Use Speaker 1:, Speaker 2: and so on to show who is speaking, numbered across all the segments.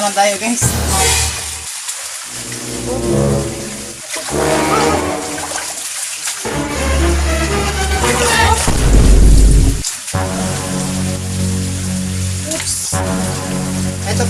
Speaker 1: lang tayo guys.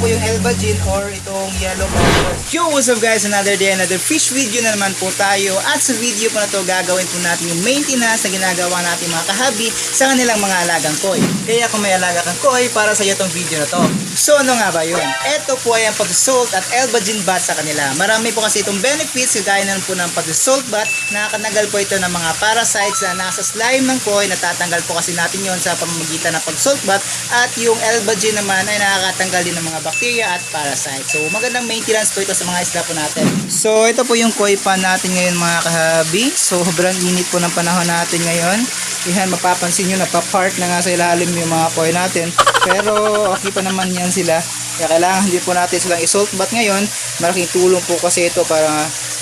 Speaker 1: Po yung Elba Gin or itong yellow powder. Yo, what's up guys? Another day, another fish video na naman po tayo. At sa video po na to, gagawin po natin yung maintenance na ginagawa natin mga kahabi sa kanilang mga alagang koi. Kaya kung may alaga kang koi, para sa iyo tong video na to. So ano nga ba yun? Ito po ay ang pag-salt at Elba Gin bath sa kanila. Marami po kasi itong benefits kagaya na po ng pag-salt bath. Nakakatanggal po ito ng mga parasites na nasa slime ng koi. Natatanggal po kasi natin yon sa pamamagitan ng pag-salt bath. At yung Elba Gin naman ay nakakatanggal din ng mga bacteria at parasites. So magandang maintenance po ito sa mga isda po natin. So ito po yung koi pan natin ngayon mga kahabi. So sobrang init po ng panahon natin ngayon. Yan, mapapansin nyo, napapark na nga sa ilalim yung mga koi natin. Pero okay pa naman yan sila. Kaya kailangan hindi po natin silang i-salt bath ngayon. Malaking tulong po kasi ito para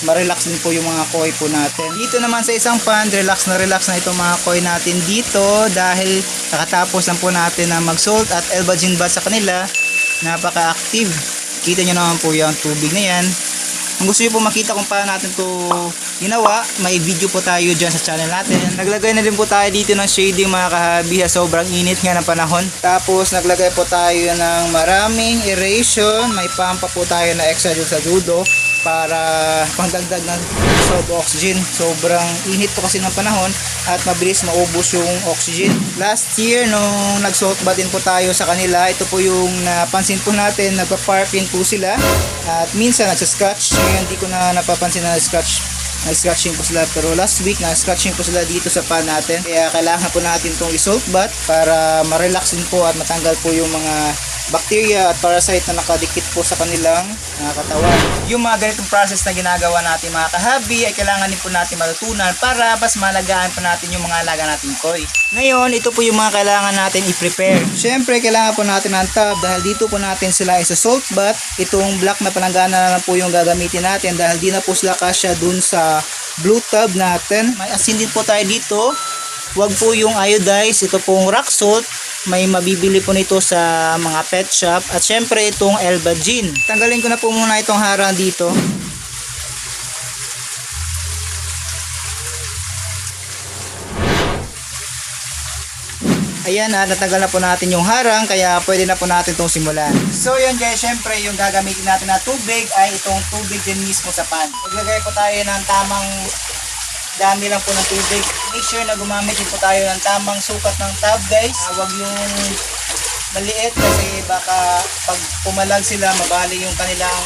Speaker 1: ma-relax din po yung mga koi po natin. Dito naman sa isang pan, relax na relax na itong mga koi natin dito dahil nakatapos lang po natin na mag-salt at Elba Gin bath sa kanila. Napaka-active. Kita nyo naman po yung tubig na yan. Kung gusto nyo po makita kung paano natin to ginawa, may video po tayo dyan sa channel natin. Naglagay na din po tayo dito ng shading mga kahabi. Sobrang init nga ng panahon. Tapos naglagay po tayo ng maraming aeration. May pampa po tayo na extra sa dudo para pangdagdag ng sob oxygen. Sobrang init po kasi ng panahon at mabilis maubos yung oxygen. Last year nung nag-salt bath din po tayo sa kanila, ito po yung napansin po natin, nagpa-parking po sila at minsan nagsa-scratch. Ngayon hindi ko na napapansin na scratch na-scratching po sila pero last week na-scratching po sila dito sa pan natin kaya kailangan po natin itong i-salt bath para ma-relax din po at matanggal po yung mga bacteria at parasite na nakadikit po sa kanilang uh, katawan. Yung mga ganitong process na ginagawa natin mga kahabi ay kailangan din po natin matutunan para mas malagaan pa natin yung mga alaga natin koi. Ngayon, ito po yung mga kailangan natin i-prepare. Siyempre, kailangan po natin ng tub dahil dito po natin sila isa salt bath. Itong black na palanggana na po yung gagamitin natin dahil di na po sila kasya dun sa blue tub natin. May asin din po tayo dito. Huwag po yung iodize. Ito pong rock salt may mabibili po nito sa mga pet shop at syempre itong Elba Gin. Tanggalin ko na po muna itong harang dito. Ayan na, natanggal na po natin yung harang kaya pwede na po natin itong simulan. So yun guys, syempre yung gagamitin natin na tubig ay itong tubig din mismo sa pan. Maglagay po tayo ng tamang dami lang po ng tubig. Make sure na gumamit din po tayo ng tamang sukat ng tub guys. Uh, wag yung maliit kasi baka pag pumalag sila mabali yung kanilang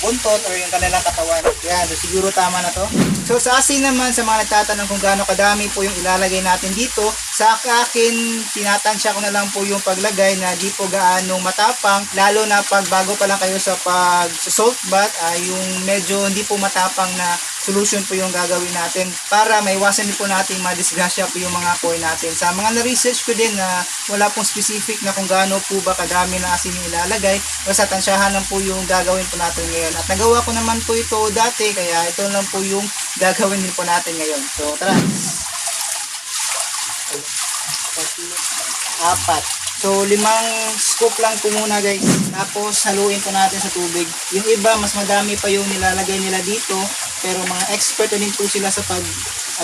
Speaker 1: buntot or yung kanilang katawan. Yan, so siguro tama na to. So sa asin naman sa mga nagtatanong kung gaano kadami po yung ilalagay natin dito, sa akin tinatansya ko na lang po yung paglagay na di po gaano matapang lalo na pag bago pa lang kayo sa pag salt bath ay yung medyo hindi po matapang na solution po yung gagawin natin para maiwasan din po natin madisgrasya po yung mga koi natin. Sa mga na-research ko din na wala pong specific na kung gaano po ba kadami na asin yung ilalagay basta tansyahan lang po yung gagawin po natin ngayon. At nagawa ko naman po ito dati kaya ito lang po yung gagawin din po natin ngayon. So tara! Apat. So, limang scoop lang po muna guys. Tapos, haluin po natin sa tubig. Yung iba, mas madami pa yung nilalagay nila dito. Pero mga expert din po sila sa pag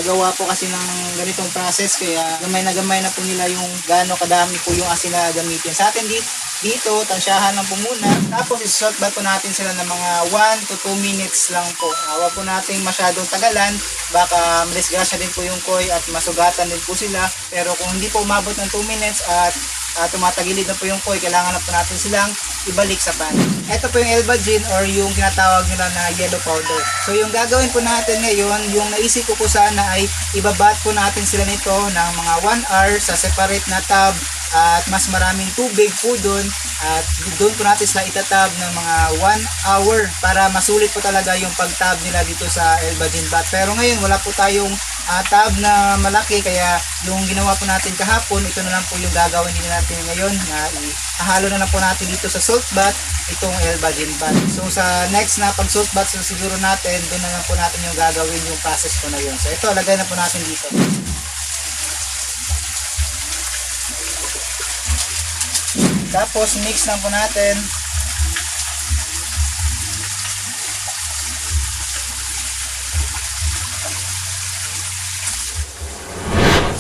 Speaker 1: agawa po kasi ng ganitong process. Kaya gamay na gamay na po nila yung gaano kadami po yung asin na gamitin. Sa atin dito, dito tansyahan lang po muna. Tapos, isalt bath po natin sila ng mga 1 to 2 minutes lang po. Uh, Huwag po natin masyadong tagalan. Baka madisgrasya din po yung koi at masugatan din po sila. Pero kung hindi po umabot ng 2 minutes at uh, tumatagilid na po yung koi, kailangan na po natin silang ibalik sa pan. Ito po yung Elba Gin or yung tinatawag nila na yellow powder. So yung gagawin po natin ngayon, yung naisip ko po sana ay ibabat po natin sila nito ng mga 1 hour sa separate na tub at mas maraming tubig po doon at doon po natin sila itatab ng mga 1 hour para masulit po talaga yung pagtab nila dito sa Elba Gin Bath. Pero ngayon wala po tayong uh, tab na malaki kaya yung ginawa po natin kahapon ito na lang po yung gagawin din natin ngayon na ihalo na lang po natin dito sa salt bath itong Elba Gin Bath. So sa next na pag salt bath so siguro natin doon na lang po natin yung gagawin yung process ko na yun. So ito lagay na po natin dito. Tapos mix lang po natin.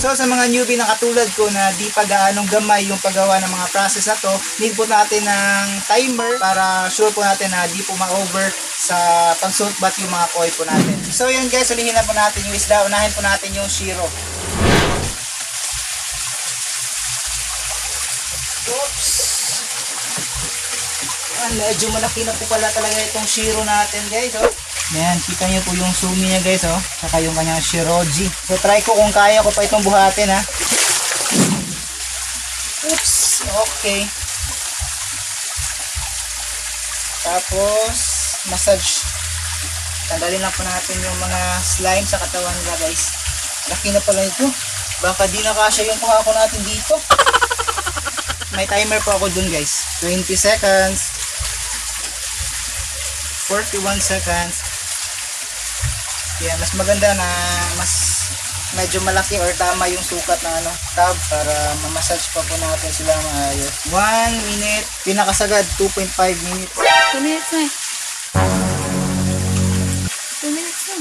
Speaker 1: So sa mga newbie na katulad ko na di pa gaanong gamay yung paggawa ng mga process na to, need po natin ng timer para sure po natin na di po ma-over sa pagsulbat yung mga koi po natin. So yun guys, ulihin na po natin yung isda. Unahin po natin yung shiro. Oops! Ah, medyo malaki na po pala talaga itong shiro natin guys, oh. Ayan, kita niyo po yung sumi niya guys, oh. Saka yung kanyang shiroji. So try ko kung kaya ko pa itong buhatin, ha. Oops, okay. Tapos, massage. Tanggalin lang po natin yung mga slime sa katawan nila guys. Laki na pala ito. Baka di na kasya yung kuha ko natin dito. May timer po ako dun guys. 20 seconds. 41 seconds. Yeah, mas maganda na mas medyo malaki or tama yung sukat ng ano, tab para ma-massage pa po natin sila maayos. 1 minute, pinakasagad 2.5 minutes.
Speaker 2: 2 minutes na eh. 2 minutes na.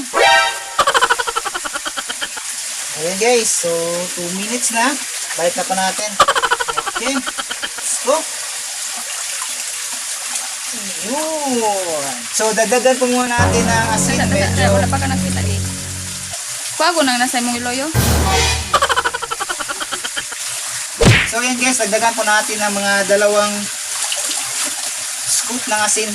Speaker 1: Ayan guys, so 2 minutes na. Balik na po natin. Okay, let's go. Yun. So, dagdagan po muna natin ng asin. Medyo,
Speaker 2: wala pa ka nakita eh. Kuwago nang nasa imong iloyo.
Speaker 1: so, yan guys, dagdagan po natin ng mga dalawang scoop ng asin.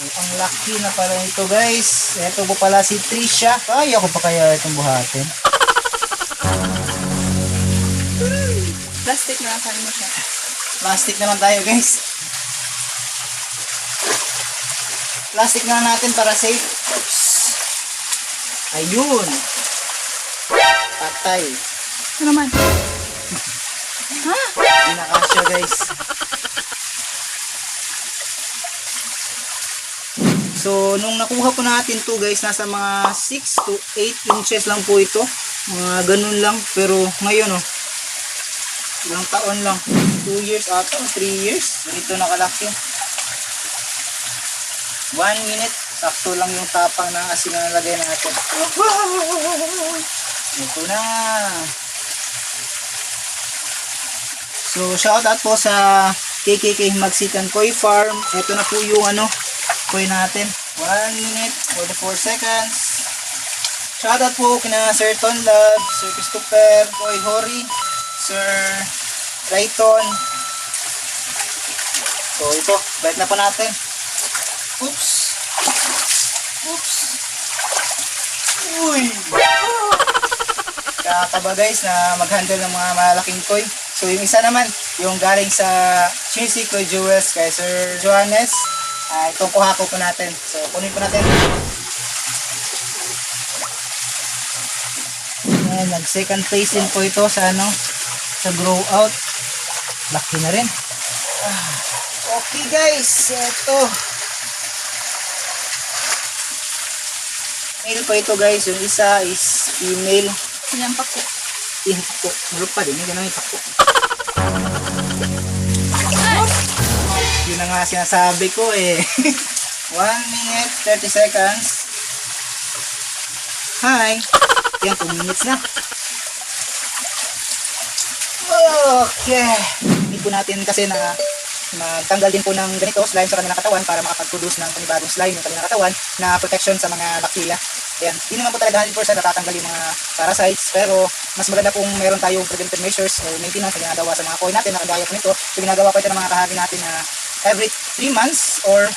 Speaker 1: Ay, ang laki na pala ito guys. Ito po pala si Trisha. Kaya ko pa kaya itong buhatin.
Speaker 2: Plastic na lang mo siya.
Speaker 1: Plastic naman tayo guys. Plastic na natin para safe. Oops. Ayun. Patay.
Speaker 2: Ano naman? Ha?
Speaker 1: Hindi na kasya guys. So, nung nakuha po natin to guys, nasa mga 6 to 8 inches lang po ito. Mga ganun lang. Pero ngayon oh, ilang taon lang. 2 years ata, 3 years. Ganito nakalaki. 1 minute, sakto lang yung tapang ng asin na nalagay natin. Ito na. So, shoutout po sa KKK Magsikan Koi Farm. Ito na po yung ano, koi natin. 1 minute, 44 seconds. Shoutout po kina Sir Tonlab, Sir Christopher, Koi Hori, Sir Rayton. So, ito, balik na po natin. Oops. Oops. Uy. Kakaba guys na mag-handle ng mga malaking koi. So yung isa naman, yung galing sa Chinsi Koi Jewels kay Sir Johannes. Ah, itong kuha ko po natin. So kunin po natin. Ayan, nag second place din po ito sa ano, sa grow out. Laki na rin. Ah, okay guys, ito. Male po ito guys, yung isa is female.
Speaker 2: Ilang pako.
Speaker 1: Yan po. Meron pa din. Ganun yung takpo. Yun na nga sinasabi ko eh. 1 minute, 30 seconds. Hi. Yan, 2 minutes na. Okay. Hindi po natin kasi na magtanggal din po ng ganito slime sa kanilang katawan para makapag-produce ng panibagong slime yung kanilang katawan na protection sa mga bakterya. Ayan, hindi naman po talaga 100% natatanggal yung mga parasites pero mas maganda kung meron tayong preventive measures o maintenance na ginagawa sa mga koi natin na kagaya po nito. So ginagawa ko ito ng mga kahagi natin na every 3 months or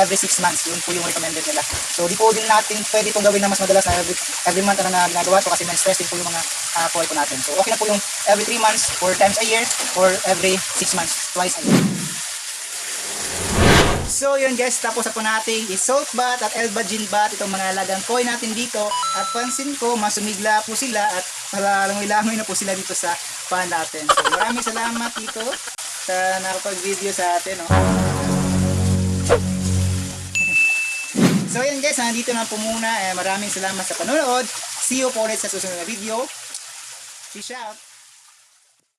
Speaker 1: every 6 months. Yun po yung recommended nila. So di po din natin pwede itong gawin na mas madalas na every, every month na, na ginagawa ko kasi men-stress din po yung mga uh, po natin. So okay na po yung every 3 months, 4 times a year, or every 6 months, twice a year. So yun guys, tapos na po natin i-salt bath at elba gin bath itong mga lagang koi natin dito. At pansin ko, masumigla po sila at langoy-langoy na po sila dito sa pan natin. So maraming salamat dito sa nakapag-video sa atin. Oh. So yun guys, nandito na po muna. Eh, maraming salamat sa panonood. See you po ulit sa susunod na video. Peace out!